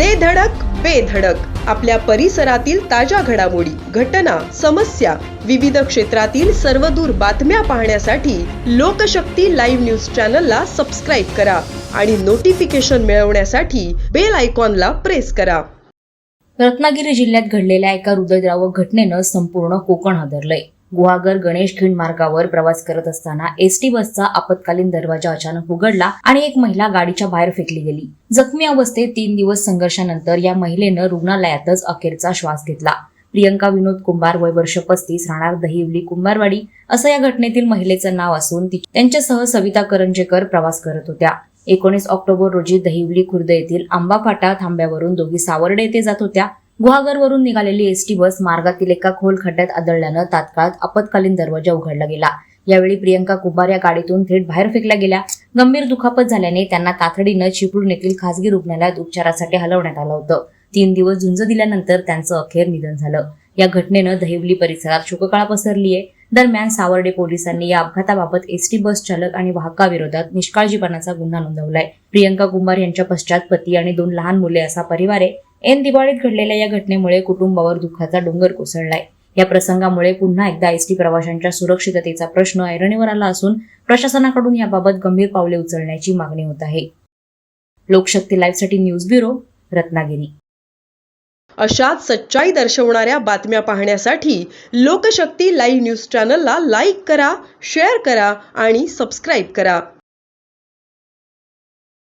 दे धडक बेधडक आपल्या परिसरातील ताज्या घडामोडी घटना समस्या विविध क्षेत्रातील सर्वदूर बातम्या पाहण्यासाठी लोकशक्ती लाईव्ह न्यूज चॅनलला सबस्क्राईब करा आणि नोटिफिकेशन मिळवण्यासाठी बेल आयकॉनला प्रेस करा. रत्नागिरी जिल्ह्यात घडलेल्या एका हृदयद्रावक घटनेनं संपूर्ण कोकण हादरलंय. गुहागर गणेश खिंड मार्गावर प्रवास करत असताना एसटी बसचा आपत्कालीन दरवाजा अचानक उघडला आणि एक महिला गाडीच्या बाहेर फेकली गेली. जखमी अवस्थेत तीन दिवस संघर्षानंतर या महिलेनं रुग्णालयातच अखेरचा श्वास घेतला. प्रियंका विनोद कुंभार वय वर्ष पस्तीस राहणार दहिवली कुंभारवाडी असं या घटनेतील महिलेचं नाव असून त्यांच्यासह सविता करंजेकर प्रवास करत होत्या. एकोणीस ऑक्टोबर रोजी दहिवली खुर्द येथील आंबा फाटा थांब्यावरून दोघी सावर्डे येथे जात होत्या. गुहागरवरून निघालेली एसटी बस मार्गातील एका खोल खड्ड्यात आदळल्यानं तात्काळ आपत्कालीन दरवाजा उघडला गेला. यावेळी प्रियंका कुंभार या गाडीतून थेट बाहेर फेकल्या गेल्या. गंभीर दुखापत झाल्याने त्यांना तातडीनं चिपळूण येथील खासगी रुग्णालयात उपचारासाठी हलवण्यात आलं होतं. तीन दिवस झुंज दिल्यानंतर त्यांचं अखेर निधन झालं. या घटनेनं दहिवली परिसरात शोककळा पसरली आहे दरम्यान सावर्डे पोलिसांनी या अपघाताबाबत एसटी बस चालक आणि वाहकाविरोधात निष्काळजीपणाचा गुन्हा नोंदवलाय. प्रियंका कुंभार यांच्या पश्चात पती आणि दोन लहान मुले असा परिवार आहे. ऐन दिवाळीत घडलेल्या या घटनेमुळे कुटुंबावर दुःखाचा डोंगर कोसळलाय. या प्रसंगामुळे पुन्हा एकदा एसटी प्रवाशांच्या सुरक्षिततेचा प्रश्न ऐरणीवर आला असून प्रशासनाकडून याबाबत गंभीर पावले उचलण्याची मागणी होत आहे. लोकशक्ती लाईव्हसाठी न्यूज ब्युरो रत्नागिरी. अशाच सच्चाई दर्शवणाऱ्या बातम्या पाहण्यासाठी लोकशक्ती लाईव्ह न्यूज चॅनलला लाईक करा शेअर करा आणि सबस्क्राईब करा.